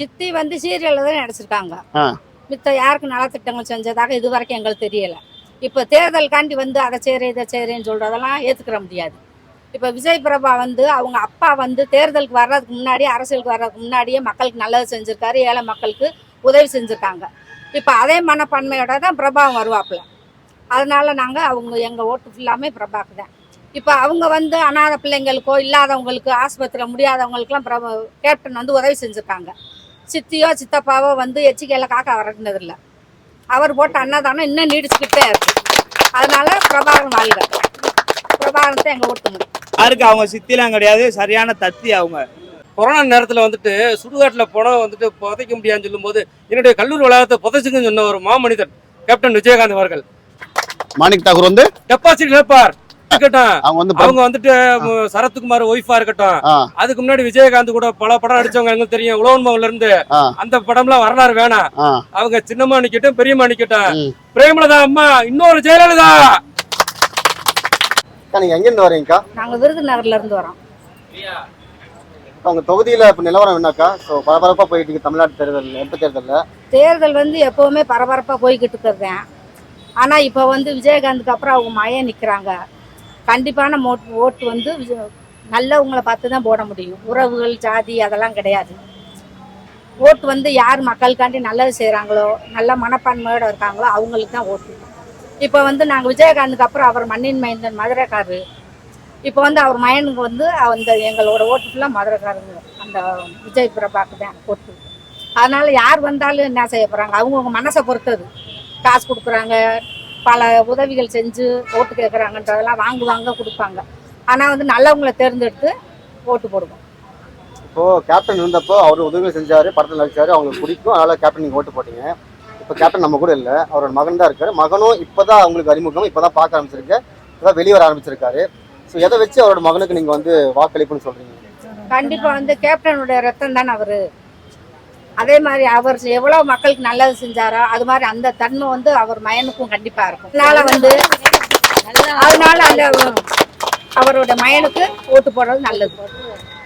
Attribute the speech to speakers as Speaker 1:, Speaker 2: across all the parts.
Speaker 1: சித்தி வந்து சீரியலில் தான் நடிச்சிருக்காங்க. மித்த யாருக்கு நலத்திட்டங்கள் செஞ்சதாக இது வரைக்கும் எங்களுக்கு தெரியல. இப்போ தேர்தலுக்காண்டி வந்து அதை செய்கிறேன் இதை செய்கிறேன்னு சொல்கிறதெல்லாம் ஏற்றுக்கிற முடியாது. இப்போ விஜய் பிரபா வந்து அவங்க அப்பா வந்து தேர்தலுக்கு வர்றதுக்கு முன்னாடி அரசியலுக்கு வர்றதுக்கு முன்னாடியே மக்களுக்கு நல்லது செஞ்சுருக்காரு ஏழை மக்களுக்கு உதவி செஞ்சுருக்காங்க. இப்போ அதே மனப்பான்மையோட தான் பிரபாவும் வருவாப்புல. அதனால நாங்கள் அவங்க எங்கள் ஓட்டு ஃபுல்லாமே பிரபாக்கு தான். இப்போ அவங்க வந்து அனாதை பிள்ளைங்களுக்கோ இல்லாதவங்களுக்கு ஆஸ்பத்திரியில் முடியாதவங்களுக்குலாம் பிரபா கேப்டன் வந்து உதவி செஞ்சுருக்காங்க. சித்தியோ சித்தப்பாவோ வந்து எச்சிக்கையில் காக்கா வரட்டினதில்லை அவர் போட்ட அன்னதானம் இன்னும் நீடிச்சுக்கிட்டே இருக்கு. அதனால பிரபாகரன் வாழ்க. பிரபாகரன் தான் எங்கள் ஓட்டுங்க
Speaker 2: யாருக்கு? அவங்க சித்திலாம் கிடையாது. சரியான தத்தி அவங்க.
Speaker 3: கொரோனா நேரத்தில் வந்துட்டு சுடுகாட்டில் போனால் வந்துட்டு புதைக்க முடியாதுன்னு சொல்லும்போது என்னுடைய கல்லூரி வளாகத்தை புதைச்சுங்கன்னு சொன்ன ஒரு மாமனிதர் கேப்டன் விஜயகாந்த் அவர்கள்.
Speaker 4: மாணிக் தாகூர் வந்து?
Speaker 3: டெபாசிட் இழப்பார். இருக்கட்டும்.
Speaker 4: அவங்க
Speaker 3: வந்துட்டு சரத்குமார் ஒய்ஃபா இருக்கட்டும். அதுக்கு முன்னாடி விஜயகாந்த் கூட பல படம் நடிச்சவங்க எங்களுக்கு தெரியும். உழவன்மவுல இருந்து
Speaker 4: ஆ.
Speaker 3: அந்த படம்லாம் வரலாறு வேணாம். அவங்க சின்னம்மா நிக்கட்டும் பெரியம்மா நிக்கட்டும். பிரேமலதா அம்மா இன்னொரு ஜெயலலிதா.
Speaker 5: நீங்க எங்கேருந்து வரீங்கக்கா?
Speaker 1: நாங்கள் விருதுநகர்ல இருந்து வரோம்.
Speaker 5: உங்க தொகுதியில இப்ப நிலவரம் என்னக்கா? ஸோ பரபரப்பா போயிட்டு இருக்கு தமிழ்நாடு தேர்தல் எப்ப தேர்தல்ல?
Speaker 1: தேர்தல் வந்து எப்போவுமே பரபரப்பாக போய்கிட்டு இருக்கிறதேன் ஆனால் இப்போ வந்து விஜயகாந்துக்கு அப்புறம் அவங்க மயம் நிற்கிறாங்க கண்டிப்பான மோட் ஓட்டு வந்து நல்லவங்களை பார்த்து தான் போட முடியும். உறவுகள் ஜாதி அதெல்லாம் கிடையாது. ஓட்டு வந்து யார் மக்களுக்காண்டி நல்லது செய்கிறாங்களோ நல்ல மனப்பான்மையோடு இருக்காங்களோ அவங்களுக்கு தான் ஓட்டு. இப்போ வந்து நாங்கள் விஜயகாந்துக்கு அப்புறம் அவர் மண்ணின் மைந்தன் மதுரைக்காரரு. இப்போ வந்து அவர் மயனுக்கு வந்து அந்த எங்களோட ஓட்டு ஃபுல்லாக மதுரைக்காரங்க அந்த விஜய் பிரபாக்கு தான் ஓட்டு. அதனால் யார் வந்தாலும் என்ன செய்ய போகிறாங்க அவங்கவுங்க மனசை பொறுத்தது. காசு கொடுக்குறாங்க பல உதவிகள் செஞ்சு ஓட்டு கேட்குறாங்கன்றதெல்லாம் வாங்குவாங்க கொடுப்பாங்க. ஆனால் வந்து நல்லவங்களை தேர்ந்தெடுத்து ஓட்டு போடுவோம்.
Speaker 5: இப்போ கேப்டன் இருந்தப்போ அவர் உதவி செஞ்சாரு படத்துல நடிச்சாரு அவங்களுக்கு பிடிக்கும். அதனால கேப்டன் நீங்க ஓட்டு போட்டீங்க. இப்போ கேப்டன் நம்ம கூட இல்ல. அவரோட மகன் தான் இருக்காரு. மகனும் இப்பதான் அவங்களுக்கு அறிமுகம். இப்பதான் பார்க்க ஆரம்பிச்சிருக்கு. இப்பதான் வெளியே வர ஆரம்பிச்சிருக்காரு. ஸோ எதை வச்சு அவரோட மகனுக்கு நீங்க வந்து வாக்களிப்புன்னு சொல்றீங்க?
Speaker 1: கண்டிப்பாக வந்து கேப்டனுடைய ரத்தம் தானே அவர் அதே மாதிரி அவர் எவ்வளோ மக்களுக்கு நல்லது செஞ்சாரோ அது மாதிரி அந்த தன்மை வந்து அவர் மயனுக்கும் கண்டிப்பாக இருக்கும். அதனால வந்து அதனால அந்த அவரோட மயனுக்கு ஓட்டு போடுறது நல்லது.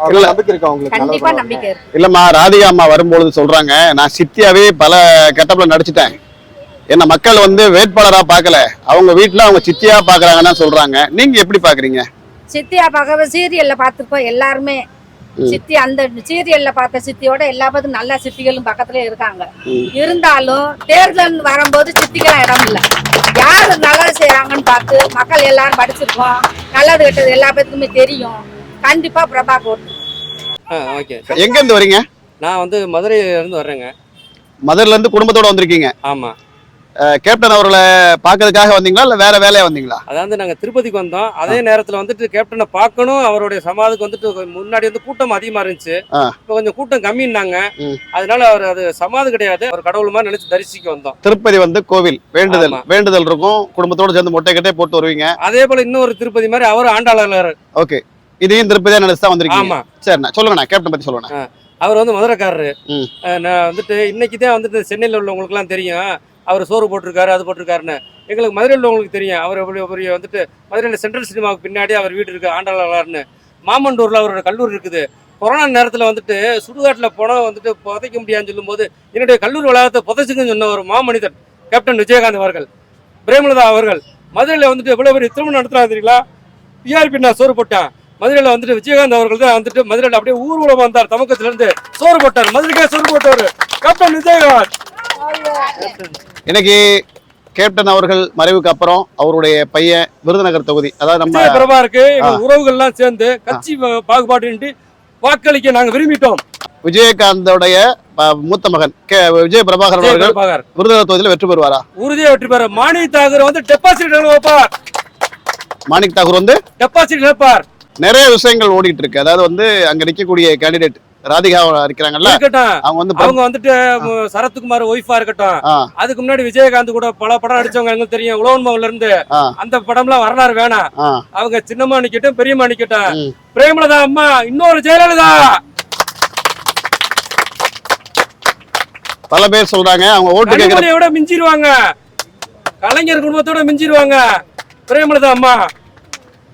Speaker 5: அவரோட நம்பிக்கை இருக்கா உங்களுக்கு?
Speaker 1: கண்டிப்பா நம்பிக்கை இருக்கு.
Speaker 4: இல்லம்மா ராதிகா அம்மா வரும்பொழுது சொல்றாங்க நான் சித்தியாவே பல கெட்டப்ல நடிச்சிட்டேன். என்ன மக்கள் வந்து வேட்பாளரா பார்க்கல. அவங்க வீட்டுல அவங்க சித்தியா பாக்குறாங்கன்னு சொல்றாங்க. நீங்க எப்படி பாக்குறீங்க
Speaker 1: சித்தியா பார்க்க சீரியல்ல பார்த்துருப்போம் எல்லாருமே. சித்தி அந்த சீரியல்ல பார்த்த சித்தியோட எல்லா பேரும் நல்ல சித்திகளும் பக்கத்துல இருக்காங்க. இருந்தாலும் தேர்தல் வரும்போது சித்திக்கெல்லாம் இடம் இல்ல. யாரு நல்லது செய்யறாங்கன்னு பார்த்து மக்கள் எல்லாரும் படிச்சிருக்கோம். நல்லது கெட்டது எல்லா பேத்துக்குமே தெரியும். கண்டிப்பா பிரபா ஓட்டு
Speaker 3: ஓகே.
Speaker 4: எங்க இருந்து வரீங்க?
Speaker 3: நான் வந்து மதுரையில இருந்து வர்றேங்க.
Speaker 4: மதுரைல இருந்து குடும்பத்தோட வந்திருக்கீங்க.
Speaker 3: ஆமா.
Speaker 4: கேப்டன் அவர்களை பார்க்கறதுக்காக வந்தீங்களா இல்ல வேற வேலையா வந்தீங்களா?
Speaker 3: அதாவது நாங்கள் திருப்பதிக்கு வந்தோம். அதே நேரத்தில் வந்துட்டு கேப்டனை பார்க்கணும். அவருடைய சமாதிக்கு வந்துட்டு முன்னாடி வந்து கூட்டம் அதிகமாக இருந்துச்சு. இப்போ கொஞ்சம் கூட்டம் கம்மின்னாங்க. அதனால அவர் அது சமாதி கிடையாது. அவர் கடவுள் மாதிரி நினைச்சு தரிசிக்க வந்தோம்.
Speaker 4: திருப்பதி வந்து கோவில். வேண்டுதல். வேண்டுதல் இருக்கும். குடும்பத்தோட சேர்ந்து மொட்டை கட்டே போட்டு வருவீங்க.
Speaker 3: அதே போல இன்னொரு திருப்பதி மாதிரி அவர் ஆண்டாளர்.
Speaker 4: ஓகே. இதையும் திருப்பதியா நினைச்சு தான் வந்திருக்கீங்க. சரிண்ணா சொல்லுங்கண்ணா கேப்டன் பத்தி சொல்லுங்கண்ணா.
Speaker 3: அவர் வந்து மதுரைக்காரரு. வந்துட்டு இன்னைக்கு தான் வந்துட்டு சென்னையில் உள்ளவங்களுக்குலாம் தெரியும். அவர் சோறு போட்டிருக்காரு அது போட்டிருக்காருன்னு. எங்களுக்கு மதுரையில் உள்ளவங்களுக்கு தெரியும். அவர் எப்படி பெரிய வந்துட்டு மதுரையில் சென்ட்ரல் சினிமாவுக்கு பின்னாடி அவர் வீடு இருக்குது ஆண்டாளர்னு மாமண்டூரில் அவரோட கல்லூரி இருக்குது. கொரோனா நேரத்தில் வந்துட்டு சுடுகாட்டில் போனால் வந்துட்டு புதைக்க முடியாதுன்னு சொல்லும்போது என்னுடைய கல்லூரி வளாகத்தை புதைச்சுங்கன்னு சொன்ன ஒரு மாமனிதன் கேப்டன் விஜயகாந்த் அவர்கள் பிரேமலதா அவர்கள் மதுரையில் வந்துட்டு எவ்வளோ பெரிய திருமணம் நடத்துறாங்க தெரியுங்களா? பிஆர்பி நான் சோறு போட்டேன். மதுரையில் வந்துட்டு விஜயகாந்த் அவர்கள் தான் வந்துட்டு மதுரையில் அப்படியே ஊர்வலம் வந்தார் தமக்கத்திலேருந்து சோறு போட்டார். மதுரைக்கே சோறு போட்டவர் கேப்டன் விஜயகாந்த்.
Speaker 4: இன்னைக்கு கேப்டன் அவர்கள் மறைவுக்கு அப்புறம் அவருடைய பையன் விருதுநகர் தொகுதி அதாவது நம்ம
Speaker 3: பிரபா இருக்கு உறவுகள்லாம் சேர்ந்து கட்சி பா- பாகுபாடின்றி வாக்களிக்க நாங்க விரும்பிட்டோம்.
Speaker 4: விஜயகாந்தோடைய மூத்த மகன் கே விஜய் பிரபாகரன்
Speaker 3: விஜய
Speaker 4: அவர்கள்
Speaker 3: பிரபாகர்.
Speaker 4: விருதுநகர் தொகுதியில் வெற்றி பெறுவாரா?
Speaker 3: உறுதியா வெற்றி பெற மாணி தாகூர் வந்து டெபாசிட் வைப்பார்
Speaker 4: மாணிக் தாகூர் வந்து
Speaker 3: டெபாசிட் இழப்பார்.
Speaker 4: நிறைய விஷயங்கள் ஓடிட்டு இருக்கு. அதாவது வந்து அங்க நிக்கக்கூடிய கேண்டிடேட் ராதிகா இருக்கிறாங்கல்ல அவங்க வந்து
Speaker 3: அவங்க வந்துட்டு சரத்குமார் ஒய்ஃபா இருக்கட்டும். அதுக்கு முன்னாடி விஜயகாந்த் கூட பல படம் நடிச்சவங்க எங்களுக்கு தெரியும். உழவன்மவுல இருந்து
Speaker 4: ஆ.
Speaker 3: அந்த படம்லாம் வரலாறு வேணாம். அவங்க சின்னம்மா நிக்கட்டும் பெரியம்மா நிக்கட்டும். பிரேமலதா அம்மா இன்னொரு ஜெயலலிதா.
Speaker 4: பல பேர் சொல்றாங்க. அவங்க ஓட்டு கேட்கிற
Speaker 3: கனிமொழியை விட மிஞ்சிருவாங்க. கலைஞர் குடும்பத்தோட மிஞ்சிருவாங்க. பிரேமலதா அம்மா.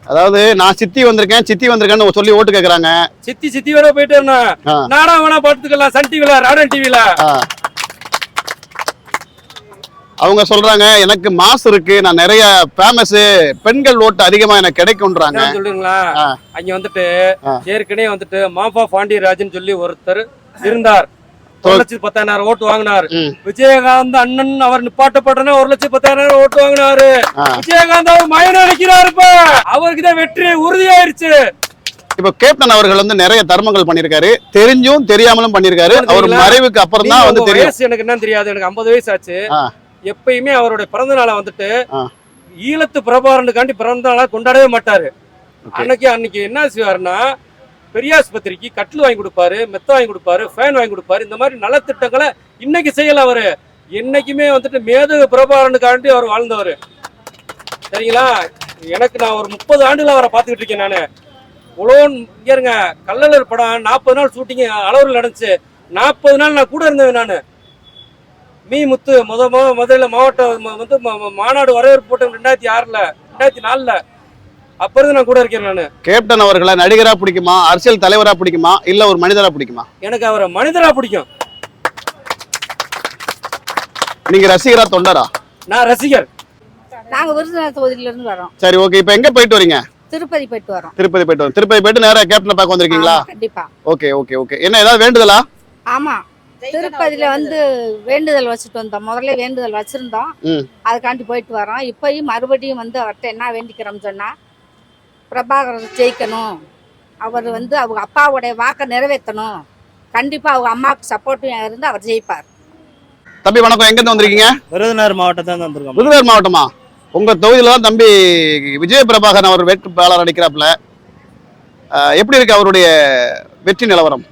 Speaker 4: அதாவது நான் சித்தி வந்திருக்கேன் சித்தி வந்திருக்கேன்னு சொல்லி ஓட்டு கேக்குறாங்க
Speaker 3: சித்தி சித்தி வேற போயிட்டு
Speaker 4: ஆ.
Speaker 3: நாடகம் வேணா பார்த்துக்கலாம் சன் டிவில ராடன் டிவில.
Speaker 4: அவங்க சொல்றாங்க எனக்கு மாசு இருக்கு நான் நிறைய ஃபேமஸ் பெண்கள் ஓட்டு அதிகமா எனக்கு கிடைக்கும்ன்றாங்க
Speaker 3: சொல்லுங்களா. அங்க வந்துட்டு. ஏற்கனவே வந்துட்டு மாஃபா பாண்டியராஜன் சொல்லி ஒருத்தர் இருந்தார் ஒரு லட்சத்தி பத்தாயிரம் ஓட்டு வாங்கினார். விஜயகாந்த் அண்ணன் அவர் நிப்பாட்டப்பட்டனே ஒரு லட்சத்தி பத்தாயிரம் ஓட்டு வாங்கினாரு. விஜயகாந்த் அவர் மயன நினைக்கிறாரு இப்ப. அவருக்கு தான் வெற்றி உறுதியாயிருச்சு.
Speaker 4: இப்ப கேப்டன் அவர்கள் வந்து நிறைய தர்மங்கள் பண்ணிருக்காரு தெரிஞ்சும் தெரியாமலும் பண்ணிருக்காரு அவர்? மறைவுக்கு அப்புறம் தான் வந்து தெரியும்.
Speaker 3: எனக்கு என்னன்னு தெரியாது. எனக்கு 50 வயசு ஆச்சு. எப்பயுமே அவருடைய பிறந்த நாளை வந்துட்டு. ஈழத்து பிரபாரனுக்காண்டி பிறந்த நாளா கொண்டாடவே மாட்டாரு. அன்னைக்கு அன்னைக்கு என்ன செய்வாருன்னா பெரியாஸ்பத்திரிக்கு கட்டில் வாங்கி கொடுப்பாரு மெத்த வாங்கி கொடுப்பாரு ஃபேன் வாங்கி கொடுப்பாரு. இந்த மாதிரி நலத்திட்டங்களை இன்னைக்கு செய்யல அவர். என்னைக்குமே வந்துட்டு மேதகு பிரபாகரனுக்காண்டி அவர் வாழ்ந்தவர். சரிங்களா? எனக்கு நான் ஒரு முப்பது ஆண்டுகள் அவரை பார்த்துக்கிட்டு இருக்கேன் நான். உலோன் இங்கேருங்க கல்லலர் படம் நாற்பது நாள் ஷூட்டிங் அளவில் நடந்துச்சு. நாற்பது நாள் நான் கூட இருந்தேன் நான். மீ முத்து முத முதல்ல மாவட்டம் வந்து மாநாடு வரவேற்பு போட்டோம் ரெண்டாயிரத்தி ஆறில் ரெண்டாயிரத்தி நாலில். அப்ப இருந்து நான் கூட இருக்கேன் நான்.
Speaker 4: கேப்டன் அவர்களை நடிகரா பிடிக்குமா? அரசியல் தலைவரா பிடிக்குமா? இல்ல ஒரு மனிதரா பிடிக்குமா?
Speaker 3: எனக்கு அவரை மனிதரா பிடிக்கும்.
Speaker 4: நீங்க ரசிகரா தொண்டரா?
Speaker 3: நான் ரசிகர்.
Speaker 1: நாங்க விருதுநகர் தொகுதியில இருந்து வரோம்.
Speaker 4: சரி ஓகே இப்போ எங்க போயிட்டு வரீங்க?
Speaker 1: திருப்பதி போயிட்டு வரோம்.
Speaker 4: திருப்பதி போயிட்டு வரோம். திருப்பதி போயிட்டு நேரா கேப்டனை பார்க்க வந்திருக்கீங்களா?
Speaker 1: கண்டிப்பா.
Speaker 4: ஓகே ஓகே ஓகே என்ன ஏதாவது வேண்டுதலா?
Speaker 1: ஆமா. திருப்பதியில வந்து வேண்டுதல் வச்சுட்டு வந்தோம். முதல்ல வேண்டுதல் வச்சிருந்தோம். அதுக்காண்டி போயிட்டு வரோம். இப்பயும் மறுபடியும் வந்து அவர்கிட்ட என்ன வேண்டிக்கிறோம் சொன்னா பிரபாகரன் ஜெயிக்கணும். அவர் வந்து அவங்க அப்பாவுடைய வாக்கை நிறைவேற்றணும். கண்டிப்பா அவங்க அம்மாவுக்கு சப்போர்ட்டும் இருந்து அவர் ஜெயிப்பார்.
Speaker 4: தம்பி வணக்கம். எங்க இருந்து வந்திருக்கீங்க?
Speaker 2: விருதுநகர் மாவட்டத்தை வந்திருக்கோம்.
Speaker 4: விருதுநகர் மாவட்டமா? உங்க தொகுதியில தான் தம்பி விஜய பிரபாகரன் அவர் வேட்பாளர் அடிக்கிறாப்புல. எப்படி இருக்கு அவருடைய வெற்றி நிலவரம்?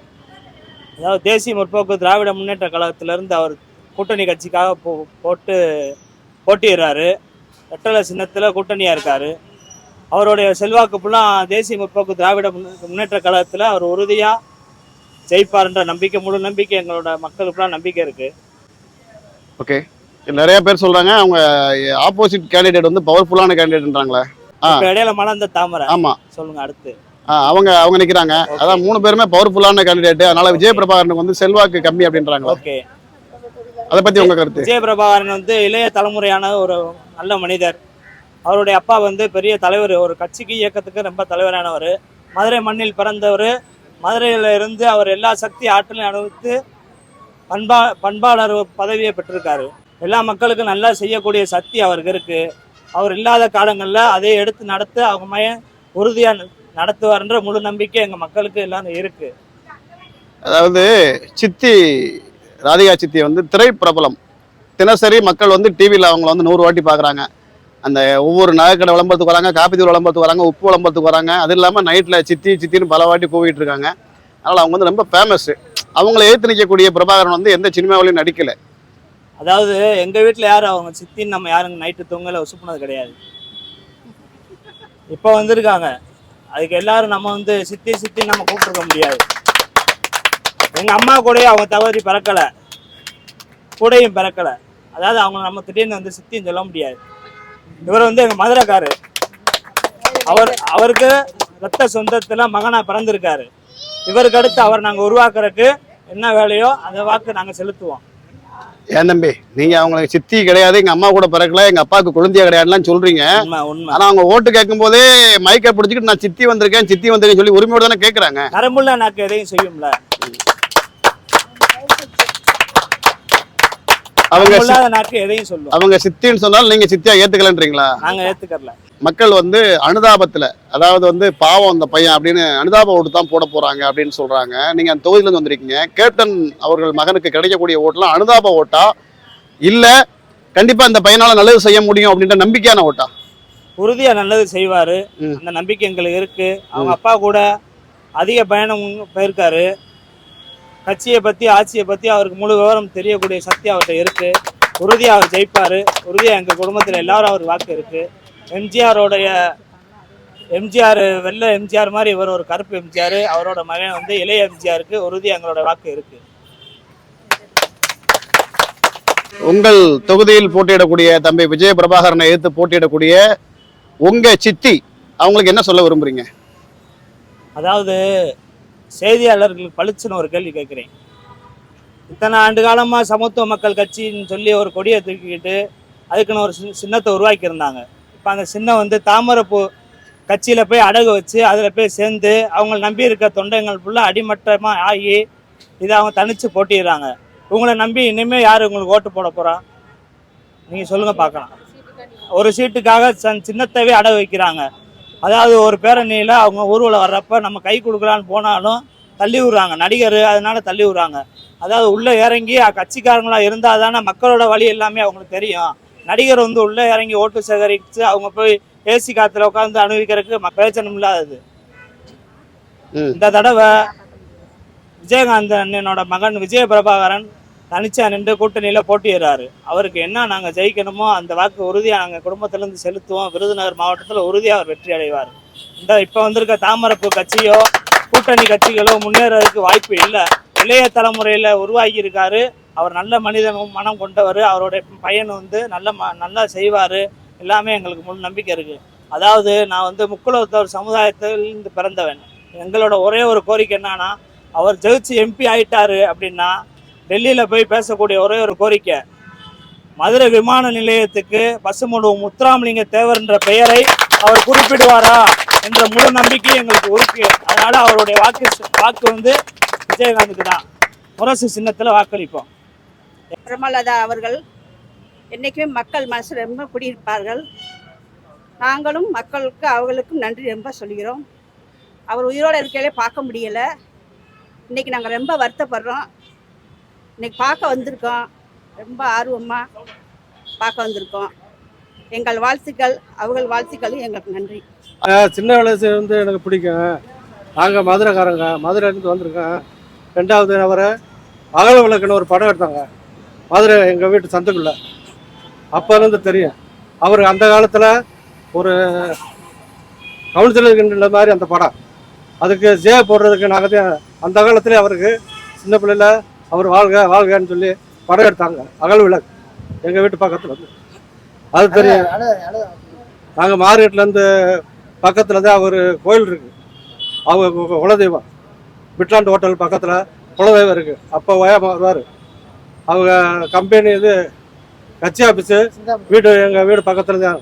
Speaker 2: அதாவது தேசிய முற்போக்கு திராவிட முன்னேற்ற கழகத்திலிருந்து அவர் கூட்டணி கட்சிக்காக போ போட்டு போட்டியிடுறாரு. ரெட்டலை சின்னத்தில் கூட்டணியாக இருக்காரு. அவருடைய செல்வாக்கு ஃபுல்லாக தேசிய முற்போக்கு திராவிட முன்னே- முன்னேற்ற கழகத்தில் அவர் உறுதியாக ஜெயிப்பார்ன்ற நம்பிக்கை முழு நம்பிக்கை எங்களோட மக்களுக்குலாம் நம்பிக்கை இருக்குது
Speaker 4: ஓகே. நிறைய பேர் சொல்றாங்க அவங்க ஆப்போசிட் கேண்டிடேட் வந்து பவர்ஃபுல்லான கேண்டிடேட்ன்றாங்களே
Speaker 2: இடையில மலர்ந்த தாமரை.
Speaker 4: ஆமா.
Speaker 2: சொல்லுங்க அடுத்து.
Speaker 4: அவங்க அவங்க நிக்கிறாங்க. அதான் மூணு பேருமே பவர்ஃபுல்லான கேண்டிடேட் அதனால விஜய பிரபாகரனுக்கு வந்து செல்வாக்கு கம்மி அப்படின்றாங்களா.
Speaker 2: ஓகே.
Speaker 4: அதை பத்தி உங்க கருத்து?
Speaker 2: விஜயபிரபாகரன் வந்து இளைய தலைமுறையான ஒரு நல்ல மனிதர். அவருடைய அப்பா வந்து பெரிய தலைவர் ஒரு கட்சிக்கு இயக்கத்துக்கு ரொம்ப தலைவரானவர். மதுரை மண்ணில் பிறந்தவர். மதுரையில் இருந்து அவர் எல்லா சக்தி ஆற்றலையும் அனுபவித்து பண்பா பண்பாளர் பதவியை பெற்றிருக்காரு. எல்லா மக்களுக்கும் நல்லா செய்யக்கூடிய சக்தி அவருக்கு இருக்குது அவர் இல்லாத காலங்களில் அதை எடுத்து நடத்த அவங்க மையம் உறுதியாக நடத்துவார்ன்ற முழு நம்பிக்கை எங்கள் மக்களுக்கு எல்லாம் இருக்குது
Speaker 4: அதாவது சித்தி ராதிகா சித்தி வந்து திரை பிரபலம் தினசரி மக்கள் வந்து டிவியில் அவங்கள வந்து நூறு வாட்டி பார்க்குறாங்க அந்த ஒவ்வொரு நகைக்கடை விளம்பரத்துக்கு வராங்க காப்பி தூள் விளம்பரத்துக்கு வராங்க உப்பு விளம்பரத்துக்கு வராங்க. அது இல்லாமல் நைட்டில் சித்தி சித்தின்னு பல வாட்டி கூவிட்டு இருக்காங்க. அதனால் அவங்க வந்து ரொம்ப ஃபேமஸ் அவங்கள ஏற்று நிற்கக்கூடிய பிரபாகரன் வந்து எந்த சினிமாவிலையும் நடிக்கல.
Speaker 2: அதாவது எங்கள் வீட்டில் யாரும் அவங்க சித்தின்னு நம்ம யாரும் நைட்டு தூங்கல உசுப்புனது கிடையாது. இப்போ வந்திருக்காங்க. அதுக்கு எல்லாரும் நம்ம வந்து சித்தி சித்தி நம்ம கூப்பிட்டுருக்க முடியாது. எங்கள் அம்மா கூடயே அவங்க தவறி பிறக்கலை. கூடயும் பிறக்கலை. அதாவது அவங்க நம்ம திடீர்னு வந்து சித்தின்னு சொல்ல முடியாது. இவர் வந்து எங்கள் மதுரைக்காரு. அவர் அவருக்கு ரத்த சொந்தத்துல மகனா பிறந்திருக்காரு. இவருக்கு அடுத்து அவர் நாங்கள் உருவாக்குறதுக்கு என்ன வேலையோ அந்த வாக்கு நாங்கள் செலுத்துவோம்.
Speaker 4: ஏன் தம்பி நீங்க அவங்களுக்கு சித்தி கிடையாது எங்க அம்மா கூட பிறக்கல எங்க அப்பாவுக்கு குழந்தைய கிடையாதுலாம் சொல்றீங்க. ஆனா அவங்க ஓட்டு கேட்கும் போதே மைக்கை பிடிச்சிக்கிட்டு நான் சித்தி வந்திருக்கேன் சித்தி வந்திருக்கேன் சொல்லி உரிமையோட தானே கேட்கறாங்க
Speaker 2: நரம்புள்ள நாக்கு எதையும் செய்யும்ல.
Speaker 4: அவங்க
Speaker 2: நரம்புள்ளாத நாக்கு எதையும் சொல்லும்
Speaker 4: அவங்க சித்தின்னு சொன்னாலும் நீங்க சித்தியா ஏத்துக்கலன்றீங்களா?
Speaker 2: நாங்க ஏத்துக்கறல.
Speaker 4: மக்கள் வந்து அனுதாபத்துல அதாவது வந்து பாவம் அந்த பையன் அப்படின்னு அனுதாப ஓட்டு தான் போட போறாங்க அப்படின்னு சொல்றாங்க. நீங்க அந்த தொகுதியில இருந்து வந்திருக்கீங்க. கேப்டன் அவர்கள் மகனுக்கு கிடைக்கக்கூடிய ஓட்டுலாம் அனுதாப ஓட்டா? இல்ல கண்டிப்பா இந்த பையனால நல்லது செய்ய முடியும் அப்படின்ற நம்பிக்கையான ஓட்டா?
Speaker 2: உறுதியா நல்லது செய்வாரு. அந்த நம்பிக்கை எங்களுக்கு இருக்கு. அவங்க அப்பா கூட அதிக பயணம் போயிருக்காரு. கட்சியை பத்தி ஆட்சியை பத்தி அவருக்கு முழு விவரம் தெரியக்கூடிய சக்தி அவர்கிட்ட இருக்கு. உறுதியா அவர் ஜெயிப்பாரு. உறுதியா எங்க குடும்பத்துல எல்லாரும் அவர் வாக்கு இருக்கு. எம்ஜிஆரோடைய எம்ஜிஆர் வெள்ளை எம்ஜிஆர் மாதிரி இவர் ஒரு கருப்பு எம்ஜிஆர். அவரோட மகன் வந்து இளைய எம்ஜிஆருக்கு உறுதியா எங்களோட வாக்கு இருக்கு.
Speaker 4: உங்கள் தொகுதியில் போட்டியிடக்கூடிய தம்பி விஜய பிரபாகரனை எதிர்த்து போட்டியிடக்கூடிய உங்க சித்தி அவங்களுக்கு என்ன சொல்ல விரும்புறீங்க?
Speaker 2: அதாவது செய்தியாளர்களுக்கு பளிச்சுன்னு ஒரு கேள்வி கேட்குறேன். இத்தனை ஆண்டு காலமாக சமத்துவ மக்கள் கட்சின்னு சொல்லி ஒரு கொடியை தூக்கிக்கிட்டு அதுக்குன்னு ஒரு சின்னத்தை உருவாக்கியிருந்தாங்க. இப்போ அந்த சின்னம் வந்து தாமரைப்பூ கட்சியில் போய் அடகு வச்சு அதில் போய் சேர்ந்து அவங்கள நம்பி இருக்க தொண்டைங்கள் ஃபுல்லாக அடிமட்டமாக ஆகி இதை அவங்க தனித்து போட்டிடுறாங்க உங்களை நம்பி இனிமேல் யார் உங்களுக்கு ஓட்டு போட போகிறா நீங்கள் சொல்லுங்கள் பார்க்கலாம். ஒரு சீட்டுக்காக சன் சின்னத்தவே அடகு வைக்கிறாங்க. அதாவது ஒரு பேரணியில் அவங்க ஊர்வலம் வர்றப்ப நம்ம கை கொடுக்கலான்னு போனாலும் தள்ளி விடுறாங்க. நடிகர் அதனால தள்ளி விடுறாங்க. அதாவது உள்ளே இறங்கி அ- கட்சிக்காரங்களா இருந்தால் தானே மக்களோட வழி எல்லாமே அவங்களுக்கு தெரியும். நடிகர் வந்து உள்ளே இறங்கி ஓட்டு சேகரித்து அவங்க போய் ஏசி காத்துல உட்காந்து அனுபவிக்கிறதுக்கு பிரயோஜனம் இல்லாதது. இந்த தடவை விஜயகாந்த் அண்ணனோட மகன் விஜய பிரபாகரன் தனிச்சா நின்று கூட்டணியில் போட்டியிடுறாரு. அவருக்கு என்ன நாங்கள் ஜெயிக்கணுமோ அந்த வாக்கு உறுதியாக நாங்கள் குடும்பத்திலேருந்து செலுத்துவோம். விருதுநகர் மாவட்டத்தில் உறுதியாக அவர் வெற்றி அடைவார். இந்த இப்போ வந்திருக்க தாமரப்பு கட்சியோ கூட்டணி கட்சிகளோ முன்னேறதுக்கு வாய்ப்பு இல்லை. இளைய தலைமுறையில் உருவாகி இருக்காரு. அவர் நல்ல மனிதனும் மனம் கொண்டவர். அவருடைய பையன் வந்து நல்ல ம நல்லா செய்வார். எல்லாமே எங்களுக்கு முழு நம்பிக்கை இருக்குது அதாவது நான் வந்து முக்குலத்தவர் சமுதாயத்திலிருந்து பிறந்தவன். எங்களோட ஒரே ஒரு கோரிக்கை என்னன்னா அவர் ஜெயிச்சு எம்பி ஆயிட்டாரு அப்படின்னா டெல்லியில் போய் பேசக்கூடிய ஒரே ஒரு கோரிக்கை. மதுரை விமான நிலையத்துக்கு பசுமொழு முத்துராமலிங்க தேவர் என்ற பெயரை அவர் குறிப்பிடுவாரா என்ற முழு நம்பிக்கை எங்களுக்கு இருக்கு. அதனால அவருடைய வாக்கு வாக்கு வந்து விஜயகாந்துக்கு தான். முரசு சின்னத்தில் வாக்களிப்போம்.
Speaker 6: பிரமலதா அவர்கள் என்றைக்குமே மக்கள் மனசு ரொம்ப குடியிருப்பார்கள். நாங்களும் மக்களுக்கு அவர்களுக்கும் நன்றி ரொம்ப சொல்கிறோம் அவர் உயிரோடு இருக்கையிலே பார்க்க முடியலை. இன்றைக்கி நாங்கள் ரொம்ப வருத்தப்படுறோம். இன்னைக்கு பார்க்க வந்திருக்கோம். ரொம்ப ஆர்வமாக பார்க்க வந்திருக்கோம். எங்கள் வாழ்த்துக்கள் அவர்கள் வாழ்த்துக்களும் எங்களுக்கு நன்றி.
Speaker 7: சின்ன வயசு வந்து எனக்கு பிடிக்கும். நாங்கள் மதுரைக்காரங்க மதுரையிலேருந்து வந்திருக்கோம். ரெண்டாவது அவரை? அகல விளக்குன்னு ஒரு படம் எடுத்தாங்க. மதுரை எங்கள் வீட்டு சந்துக்குள்ள. அப்போலேருந்து தெரியும். அவர் அந்த காலத்தில் ஒரு கவுன்சிலர் மாதிரி அந்த படம். அதுக்கு ஜே போடுறதுக்கு நாங்கள் அந்த காலத்துலேயே அவருக்கு சின்ன பிள்ளையில அவர் வாழ்க வாழ்கன்னு சொல்லி படம் எடுத்தாங்க. அகல் விளக்கு. எங்கள் வீட்டு பக்கத்தில் வந்து அது தெரியும். நாங்கள் மார்க்கெட்லேருந்து பக்கத்தில் தான் அவர் கோயில் இருக்கு. அவங்க குலதெய்வம். பிட்லாண்ட் ஹோட்டல் பக்கத்தில் குலதெய்வம் இருக்கு. அப்போ வருவார். அவங்க கம்பெனி இது கட்சி ஆஃபீஸு வீடு எங்கள் வீடு பக்கத்தில் தான்